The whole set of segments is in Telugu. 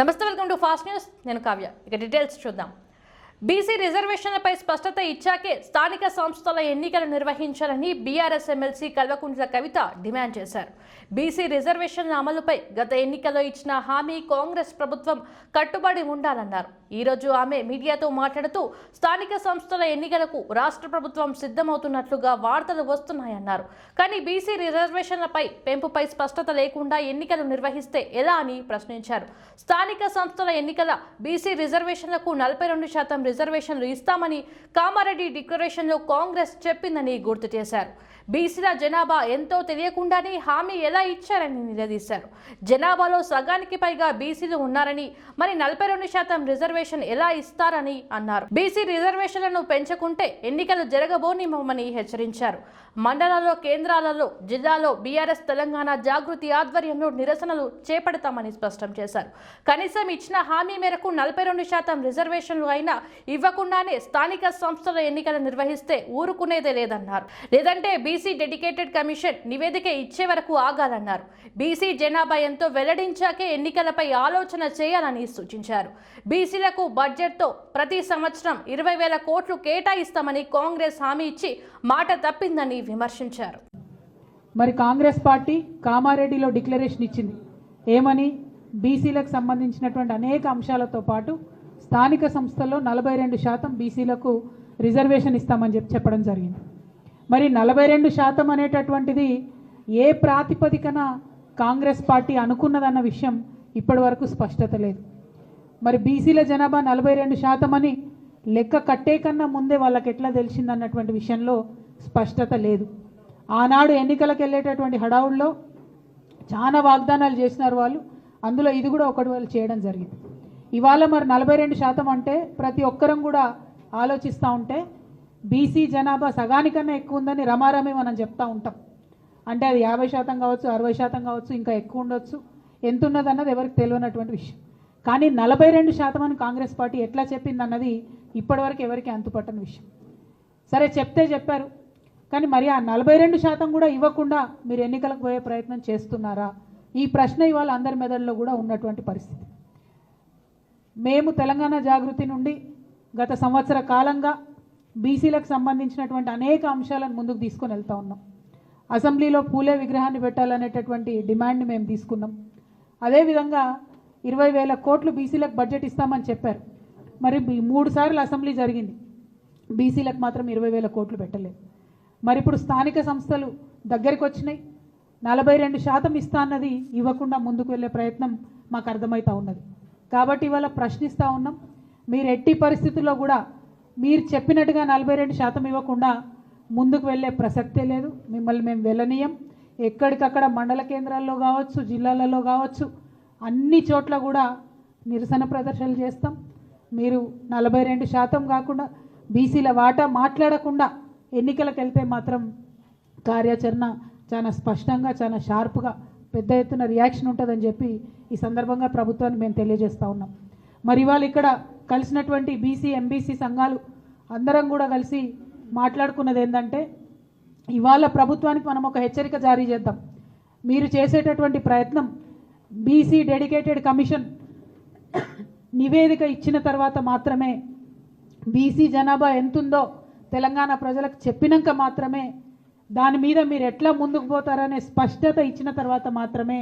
నమస్తే వెల్కమ్ టు ఫాస్ట్ న్యూస్. నేను కావ్య. ఇక డీటెయిల్స్ చూద్దాం. బీసీ రిజర్వేషన్లపై స్పష్టత ఇచ్చాకే స్థానిక సంస్థల ఎన్నికలు నిర్వహించాలని BRS MLC Kalvakuntla Kavitha demand చేశారు. బీసీ రిజర్వేషన్ల అమలుపై గత ఎన్నికల్లో ఇచ్చిన హామీ కాంగ్రెస్ ప్రభుత్వం కట్టుబడి ఉండాలన్నారు. ఈరోజు ఆమె మీడియాతో మాట్లాడుతూ స్థానిక సంస్థల ఎన్నికలకు రాష్ట్ర ప్రభుత్వం సిద్ధమవుతున్నట్లుగా వార్తలు వస్తున్నాయన్నారు. కానీ బీసీ రిజర్వేషన్లపై పెంపుపై స్పష్టత లేకుండా ఎన్నికలు నిర్వహిస్తే ఎలా అని ప్రశ్నించారు. స్థానిక సంస్థల ఎన్నికల బీసీ రిజర్వేషన్లకు నలభై రెండు శాతం రిజర్వేషన్లు ఇస్తామని కామారెడ్డి డిక్లరేషన్లో కాంగ్రెస్ చెప్పిందని గుర్తు చేశారు. బీసీల జనాభా ఎంతో తెలియకుండానే హామీ ఎలా ఇచ్చారని నిలదీశారు. జనాభాలో సగానికి పైగా బీసీలు ఉన్నారని మరి నలభై రెండు శాతం రిజర్వేషన్ ఎలా ఇస్తారని అన్నారు. బీసీ రిజర్వేషన్లను పెంచకుంటే ఎన్నికలు జరగబోనివ్వమని హెచ్చరించారు. మండలాల్లో కేంద్రాలలో జిల్లాలో బీఆర్ఎస్ తెలంగాణ జాగృతి ఆధ్వర్యంలో నిరసనలు చేపడతామని స్పష్టం చేశారు. కనీసం ఇచ్చిన హామీ మేరకు నలభై రెండు శాతం రిజర్వేషన్లు అయినా ఇవ్వకుండానే స్థానిక సంస్థల ఎన్నికలు నిర్వహిస్తే ఊరుకునేదే లేదన్నారు. లేదంటే బీసీ డెడికేటెడ్ కమిషన్ నివేదిక ఇచ్చే వరకు ఆగాలన్నారు. బీసీ జనాభా ఎంతో వెల్లడించాకే ఎన్నికలపై ఆలోచన చేయాలని సూచించారు. బీసీలకు బడ్జెట్తో ప్రతి సంవత్సరం ఇరవై వేల కోట్లు కేటాయిస్తామని కాంగ్రెస్ హామీ ఇచ్చి మాట తప్పిందని విమర్శించారు. మరి కాంగ్రెస్ పార్టీ కామారెడ్డిలో డిక్లరేషన్ ఇచ్చింది. ఏమని? బీసీలకు సంబంధించినటువంటి అనేక అంశాలతో పాటు స్థానిక సంస్థల్లో నలభై రెండు శాతం బీసీలకు రిజర్వేషన్ ఇస్తామని చెప్పి చెప్పడం జరిగింది. మరి నలభై రెండు శాతం అనేటటువంటిది ఏ ప్రాతిపదికన కాంగ్రెస్ పార్టీ అనుకున్నదన్న విషయం ఇప్పటి వరకు స్పష్టత లేదు. మరి బీసీల జనాభా నలభై రెండు శాతం అని లెక్క కట్టే కన్నా ముందే వాళ్ళకి ఎట్లా తెలిసిందన్నటువంటి విషయంలో స్పష్టత లేదు. ఆనాడు ఎన్నికలకు వెళ్ళేటటువంటి హడావుల్లో చాలా వాగ్దానాలు చేసినారు వాళ్ళు. అందులో ఇది కూడా ఒకటి వాళ్ళు చేయడం జరిగింది. ఇవాళ మరి నలభై రెండు శాతం అంటే ప్రతి ఒక్కరం కూడా ఆలోచిస్తూ ఉంటే బీసీ జనాభా సగానికన్నా ఎక్కువ ఉందని రమారమి మనం చెప్తా ఉంటాం. అంటే అది యాభై శాతం కావచ్చు అరవై శాతం కావచ్చు ఇంకా ఎక్కువ ఉండొచ్చు. ఎంత ఉన్నదన్నది ఎవరికి తెలియనటువంటి విషయం. కానీ నలభై రెండు శాతం అని కాంగ్రెస్ పార్టీ ఎట్లా చెప్పింది అన్నది ఇప్పటివరకు ఎవరికి అంతుపట్టని విషయం. సరే చెప్తే చెప్పారు. కానీ మరి ఆ నలభై రెండు శాతం కూడా ఇవ్వకుండా మీరు ఎన్నికలకు పోయే ప్రయత్నం చేస్తున్నారా? ఈ ప్రశ్న ఇవాళ అందరి మెదడులో కూడా ఉన్నటువంటి పరిస్థితి. మేము తెలంగాణ జాగృతి నుండి గత సంవత్సర కాలంగా బీసీలకు సంబంధించినటువంటి అనేక అంశాలను ముందుకు తీసుకొని వెళ్తా ఉన్నాం. అసెంబ్లీలో పూలే విగ్రహాన్ని పెట్టాలనేటటువంటి డిమాండ్ని మేము తీసుకున్నాం. అదేవిధంగా ఇరవై వేల కోట్లు బీసీలకు బడ్జెట్ ఇస్తామని చెప్పారు. మరి మూడు సార్లు అసెంబ్లీ జరిగింది. బీసీలకు మాత్రం ఇరవై వేల కోట్లు పెట్టలేదు. మరి ఇప్పుడు స్థానిక సంస్థలు దగ్గరికి వచ్చినాయి. నలభై రెండు శాతం ఇస్తా అన్నది ఇవ్వకుండా ముందుకు వెళ్ళే ప్రయత్నం మాకు అర్థమవుతా ఉన్నది. కాబట్టి ఇవాళ ప్రశ్నిస్తూ ఉన్నాం. మీరు ఎట్టి పరిస్థితుల్లో కూడా మీరు చెప్పినట్టుగా నలభై రెండు శాతం ఇవ్వకుండా ముందుకు వెళ్ళే ప్రసక్తే లేదు. మిమ్మల్ని మేము వెళ్ళనీయం. ఎక్కడికక్కడ మండల కేంద్రాల్లో కావచ్చు జిల్లాలలో కావచ్చు అన్ని చోట్ల కూడా నిరసన ప్రదర్శనలు చేస్తాం. మీరు నలభై రెండు శాతం కాకుండా బీసీల వాటా మాట్లాడకుండా ఎన్నికలకు వెళ్తే మాత్రం కార్యాచరణ చాలా స్పష్టంగా చాలా షార్ప్గా పెద్ద ఎత్తున రియాక్షన్ ఉంటుందని చెప్పి ఈ సందర్భంగా ప్రభుత్వానికి మేము తెలియజేస్తూ ఉన్నాం. మరి ఇవాళ ఇక్కడ కలిసినటువంటి బీసీ ఎంబీసీ సంఘాలు అందరం కూడా కలిసి మాట్లాడుకున్నది ఏంటంటే ఇవాళ ప్రభుత్వానికి మనం ఒక హెచ్చరిక జారీ చేద్దాం. మీరు చేసేటటువంటి ప్రయత్నం బీసీ డెడికేటెడ్ కమిషన్ నివేదిక ఇచ్చిన తర్వాత మాత్రమే బీసీ జనాభా ఎంతుందో తెలంగాణ ప్రజలకు చెప్పినాక మాత్రమే దాని మీద మీరు ఎట్లా ముందుకు పోతారనే స్పష్టత ఇచ్చిన తర్వాత మాత్రమే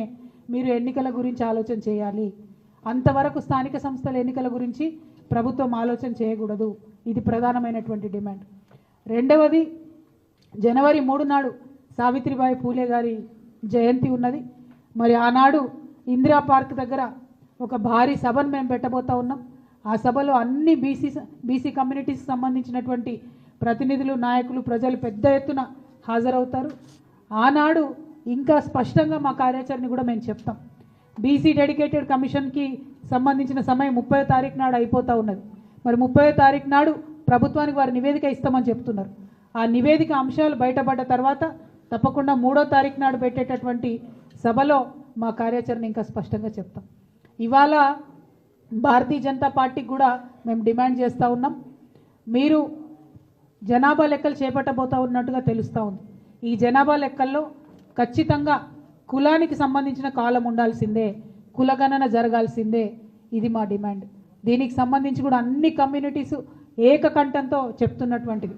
మీరు ఎన్నికల గురించి ఆలోచన చేయాలి. అంతవరకు స్థానిక సంస్థల ఎన్నికల గురించి ప్రభుత్వం ఆలోచన చేయకూడదు. ఇది ప్రధానమైనటువంటి డిమాండ్. రెండవది జనవరి మూడు నాడు సావిత్రిబాయి పూలే గారి జయంతి ఉన్నది. మరి ఆనాడు ఇందిరా పార్క్ దగ్గర ఒక భారీ సభను మేము పెట్టబోతా ఉన్నాం. ఆ సభలో అన్ని బీసీ బీసీ కమ్యూనిటీస్ సంబంధించినటువంటి ప్రతినిధులు నాయకులు ప్రజలు పెద్ద ఎత్తున హాజరవుతారు. ఆనాడు ఇంకా స్పష్టంగా మా కార్యాచరణ కూడా మేము చెప్తాం. బీసీ డెడికేటెడ్ కమిషన్కి సంబంధించిన సమయం ముప్పై తారీఖు నాడు అయిపోతూ ఉన్నది. మరి ముప్పై తారీఖు నాడు ప్రభుత్వానికి వారి నివేదిక ఇస్తామని చెప్తున్నారు. ఆ నివేదిక అంశాలు బయటపడ్డ తర్వాత తప్పకుండా మూడో తారీఖు నాడు పెట్టేటటువంటి సభలో మా కార్యాచరణ ఇంకా స్పష్టంగా చెప్తాం. ఇవాళ భారతీయ జనతా పార్టీకి కూడా మేము డిమాండ్ చేస్తూ ఉన్నాం. మీరు జనాభా లెక్కలు చేపట్టబోతా ఉన్నట్టుగా తెలుస్తూ ఉంది. ఈ జనాభా లెక్కల్లో ఖచ్చితంగా కులానికి సంబంధించిన కాలం ఉండాల్సిందే కులగణన జరగాల్సిందే. ఇది మా డిమాండ్. దీనికి సంబంధించి కూడా అన్ని కమ్యూనిటీస్ ఏకకంఠంతో చెప్తున్నటువంటిది.